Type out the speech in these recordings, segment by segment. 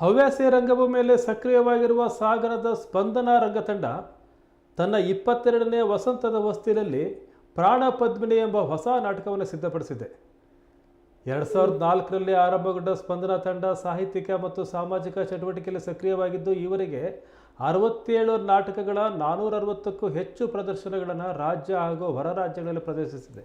ಹವ್ಯಾಸಿ ರಂಗಭೂಮಿಯಲ್ಲಿ ಸಕ್ರಿಯವಾಗಿರುವ ಸಾಗರದ ಸ್ಪಂದನ ರಂಗತಂಡ ತನ್ನ ಇಪ್ಪತ್ತೆರಡನೇ ವಸಂತದ ಹೊಸ್ತಿಲಲ್ಲಿ ಪ್ರಾಣ ಪದ್ಮಿನಿ ಎಂಬ ಹೊಸ ನಾಟಕವನ್ನು ಸಿದ್ಧಪಡಿಸಿದೆ. ಎರಡು ಸಾವಿರದ ನಾಲ್ಕರಲ್ಲಿ ಆರಂಭಗೊಂಡ ಸ್ಪಂದನ ತಂಡ ಸಾಹಿತ್ಯಿಕ ಮತ್ತು ಸಾಮಾಜಿಕ ಚಟುವಟಿಕೆಯಲ್ಲಿ ಸಕ್ರಿಯವಾಗಿದ್ದು, ಈವರೆಗೆ ಅರವತ್ತೇಳು ನಾಟಕಗಳ ನಾನ್ನೂರ ಅರವತ್ತಕ್ಕೂ ಹೆಚ್ಚು ಪ್ರದರ್ಶನಗಳನ್ನು ರಾಜ್ಯ ಹಾಗೂ ಹೊರ ರಾಜ್ಯಗಳಲ್ಲಿ ಪ್ರದರ್ಶಿಸಿದೆ.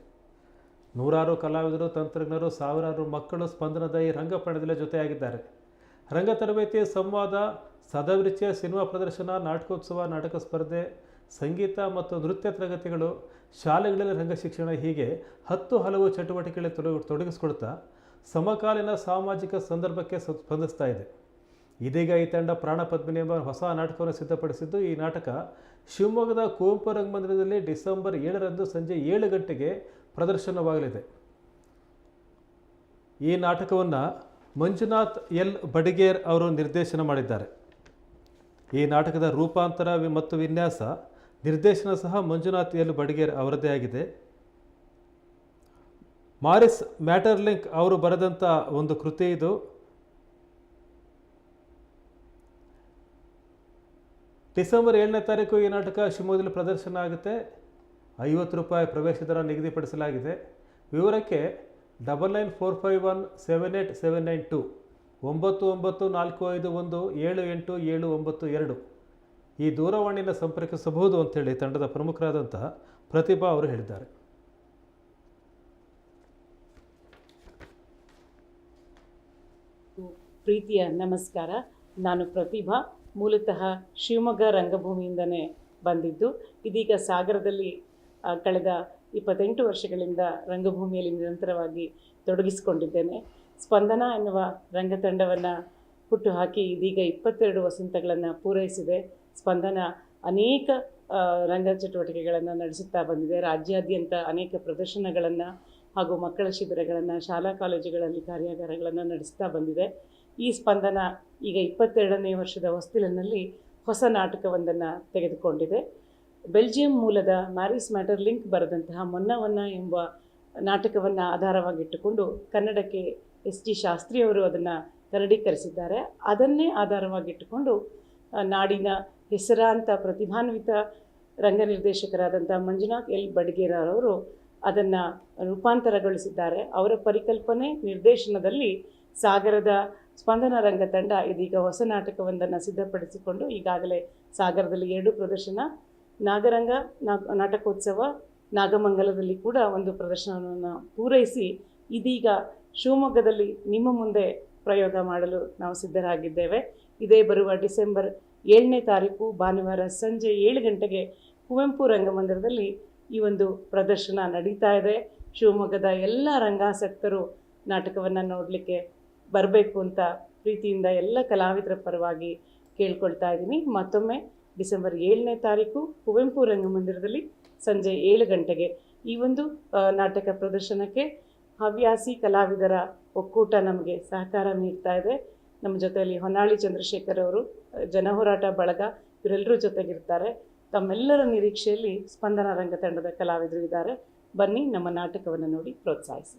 ನೂರಾರು ಕಲಾವಿದರು, ತಂತ್ರಜ್ಞರು, ಸಾವಿರಾರು ಮಕ್ಕಳು ಸ್ಪಂದನದ ಈ ರಂಗಪಣದಲ್ಲಿ ಜೊತೆಯಾಗಿದ್ದಾರೆ. ರಂಗ ತರಬೇತಿ ಸಂವಾದ ಸದವೃಚ್ಯ ಸಿನಿಮಾ ಪ್ರದರ್ಶನ, ನಾಟಕೋತ್ಸವ, ನಾಟಕ ಸ್ಪರ್ಧೆ, ಸಂಗೀತ ಮತ್ತು ನೃತ್ಯ ತರಗತಿಗಳು ಶಾಲೆಗಳಲ್ಲಿ ರಂಗ ಶಿಕ್ಷಣ ಹೀಗೆ ಹತ್ತು ಹಲವು ಚಟುವಟಿಕೆಗಳಲ್ಲಿ ತೊಡಗ ತೊಡಗಿಸಿಕೊಳ್ತಾ ಸಮಕಾಲೀನ ಸಾಮಾಜಿಕ ಸಂದರ್ಭಕ್ಕೆ ಸ್ಪಂದಿಸ್ತಾ ಇದೆ. ಇದೀಗ ಈ ತಂಡ ಪ್ರಾಣ ಪದ್ಮಿನಿ ಎಂಬ ಹೊಸ ನಾಟಕವನ್ನು ಸಿದ್ಧಪಡಿಸಿದ್ದು, ಈ ನಾಟಕ ಶಿವಮೊಗ್ಗದ ಕುವೆಂಪು ರಂಗಮಂದಿರದಲ್ಲಿ ಡಿಸೆಂಬರ್ ಏಳರಂದು ಸಂಜೆ ಏಳು ಗಂಟೆಗೆ ಪ್ರದರ್ಶನವಾಗಲಿದೆ. ಈ ನಾಟಕವನ್ನು ಮಂಜುನಾಥ್ ಎಲ್. ಬಡಿಗೇರ್ ಅವರು ನಿರ್ದೇಶನ ಮಾಡಿದ್ದಾರೆ. ಈ ನಾಟಕದ ರೂಪಾಂತರ ಮತ್ತು ವಿನ್ಯಾಸ ನಿರ್ದೇಶನ ಸಹ ಮಂಜುನಾಥ್ ಎಲ್. ಬಡಿಗೇರ್ ಅವರದ್ದೇ ಆಗಿದೆ. ಮಾರಿಸ್ ಮ್ಯಾಟರ್ಲಿಂಕ್ ಅವರು ಬರೆದಂಥ ಒಂದು ಕೃತಿ ಇದು. ಡಿಸೆಂಬರ್ ಏಳನೇ ತಾರೀಕು ಈ ನಾಟಕ ಶಿವಮೊಗ್ಗದಲ್ಲಿ ಪ್ರದರ್ಶನ ಆಗುತ್ತೆ. ಐವತ್ತು ರೂಪಾಯಿ ಪ್ರವೇಶ ದರ ನಿಗದಿಪಡಿಸಲಾಗಿದೆ. ವಿವರಕ್ಕೆ double nine four five one seven eight seven nine two ಒಂಬತ್ತು ಒಂಬತ್ತು ನಾಲ್ಕು ಐದು ಒಂದು ಏಳು ಎಂಟು ಏಳು ಒಂಬತ್ತು ಎರಡು. ಈ ದೂರವಾಣಿನ ಸಂಪರ್ಕಿಸಬಹುದು ಅಂತೇಳಿ ತಂಡದ ಪ್ರಮುಖರಾದಂತಹ ಪ್ರತಿಭಾ ಅವರು ಹೇಳಿದ್ದಾರೆ. ಪ್ರೀತಿಯ ನಮಸ್ಕಾರ. ನಾನು ಪ್ರತಿಭಾ, ಮೂಲತಃ ಶಿವಮೊಗ್ಗ ರಂಗಭೂಮಿಯಿಂದನೇ ಬಂದಿದ್ದು. ಇದೀಗ ಸಾಗರದಲ್ಲಿ ಕಳೆದ ಇಪ್ಪತ್ತೆಂಟು ವರ್ಷಗಳಿಂದ ರಂಗಭೂಮಿಯಲ್ಲಿ ನಿರಂತರವಾಗಿ ತೊಡಗಿಸಿಕೊಂಡಿದ್ದೇನೆ. ಸ್ಪಂದನ ಎನ್ನುವ ರಂಗತಂಡವನ್ನು ಹುಟ್ಟುಹಾಕಿ ಇದೀಗ ಇಪ್ಪತ್ತೆರಡು ವಸಂತಗಳನ್ನು ಪೂರೈಸಿದೆ. ಸ್ಪಂದನ ಅನೇಕ ರಂಗ ಚಟುವಟಿಕೆಗಳನ್ನು ನಡೆಸುತ್ತಾ ಬಂದಿದೆ. ರಾಜ್ಯಾದ್ಯಂತ ಅನೇಕ ಪ್ರದರ್ಶನಗಳನ್ನು ಹಾಗೂ ಮಕ್ಕಳ ಶಿಬಿರಗಳನ್ನು, ಶಾಲಾ ಕಾಲೇಜುಗಳಲ್ಲಿ ಕಾರ್ಯಾಗಾರಗಳನ್ನು ನಡೆಸ್ತಾ ಬಂದಿದೆ. ಈ ಸ್ಪಂದನ ಈಗ ಇಪ್ಪತ್ತೆರಡನೇ ವರ್ಷದ ಹೊಸ್ತಿಲಿನಲ್ಲಿ ಹೊಸ ನಾಟಕವೊಂದನ್ನು ತೆಗೆದುಕೊಂಡಿದೆ. ಬೆಲ್ಜಿಯಂ ಮೂಲದ ಮ್ಯಾರಿಸ್ ಮ್ಯಾಟರ್ಲಿಂಕ್ ಬರೆದಂತಹ ಮೊನ್ನವನ್ನ ಎಂಬ ನಾಟಕವನ್ನು ಆಧಾರವಾಗಿಟ್ಟುಕೊಂಡು ಕನ್ನಡಕ್ಕೆ ಎಸ್ ಟಿ ಶಾಸ್ತ್ರಿಯವರು ಅದನ್ನು ಕನ್ನಡೀಕರಿಸಿದ್ದಾರೆ ಅದನ್ನೇ ಆಧಾರವಾಗಿಟ್ಟುಕೊಂಡು ನಾಡಿನ ಹೆಸರಾಂತ ಪ್ರತಿಭಾನ್ವಿತ ರಂಗ ನಿರ್ದೇಶಕರಾದಂಥ ಮಂಜುನಾಥ್ ಎಲ್. ಬಡ್ಗೇರವರು ಅದನ್ನು ರೂಪಾಂತರಗೊಳಿಸಿದ್ದಾರೆ. ಅವರ ಪರಿಕಲ್ಪನೆ ನಿರ್ದೇಶನದಲ್ಲಿ ಸಾಗರದ ಸ್ಪಂದನ ರಂಗ ತಂಡ ಇದೀಗ ಹೊಸ ನಾಟಕವೊಂದನ್ನು ಸಿದ್ಧಪಡಿಸಿಕೊಂಡು ಈಗಾಗಲೇ ಸಾಗರದಲ್ಲಿ ಎರಡು ಪ್ರದರ್ಶನ ನಾಗರಂಗ ನಾಟಕೋತ್ಸವ ನಾಗಮಂಗಲದಲ್ಲಿ ಕೂಡ ಒಂದು ಪ್ರದರ್ಶನವನ್ನು ಪೂರೈಸಿ ಇದೀಗ ಶಿವಮೊಗ್ಗದಲ್ಲಿ ನಿಮ್ಮ ಮುಂದೆ ಪ್ರಯೋಗ ಮಾಡಲು ನಾವು ಸಿದ್ಧರಾಗಿದ್ದೇವೆ. ಇದೇ ಬರುವ ಡಿಸೆಂಬರ್ ಏಳನೇ ತಾರೀಕು ಭಾನುವಾರ ಸಂಜೆ ಏಳು ಗಂಟೆಗೆ ಕುವೆಂಪು ರಂಗಮಂದಿರದಲ್ಲಿ ಈ ಒಂದು ಪ್ರದರ್ಶನ ನಡೀತಾ ಇದೆ. ಶಿವಮೊಗ್ಗದ ಎಲ್ಲ ರಂಗಾಸಕ್ತರು ನಾಟಕವನ್ನು ನೋಡಲಿಕ್ಕೆ ಬರಬೇಕು ಅಂತ ಪ್ರೀತಿಯಿಂದ ಎಲ್ಲ ಕಲಾವಿದರ ಪರವಾಗಿ ಕೇಳ್ಕೊಳ್ತಾ ಇದ್ದೀನಿ. ಮತ್ತೊಮ್ಮೆ ಡಿಸೆಂಬರ್ ಏಳನೇ ತಾರೀಕು ಕುವೆಂಪು ರಂಗಮಂದಿರದಲ್ಲಿ ಸಂಜೆ ಏಳು ಗಂಟೆಗೆ ಈ ಒಂದು ನಾಟಕ ಪ್ರದರ್ಶನಕ್ಕೆ ಹವ್ಯಾಸಿ ಕಲಾವಿದರ ಒಕ್ಕೂಟ ನಮಗೆ ಸಹಕಾರ ನೀಡ್ತಾ ಇದೆ. ನಮ್ಮ ಜೊತೆಯಲ್ಲಿ ಹೊನ್ನಾಳಿ ಚಂದ್ರಶೇಖರ್ ಅವರು, ಜನ ಜನಹೋರಾಟ ಬಳಗ, ಇವರೆಲ್ಲರೂ ಜೊತೆಗಿರ್ತಾರೆ. ತಮ್ಮೆಲ್ಲರ ನಿರೀಕ್ಷೆಯಲ್ಲಿ ಸ್ಪಂದನ ರಂಗ ತಂಡದ ಕಲಾವಿದರು ಇದ್ದಾರೆ. ಬನ್ನಿ ನಮ್ಮ ನಾಟಕವನ್ನು ನೋಡಿ ಪ್ರೋತ್ಸಾಹಿಸಿ.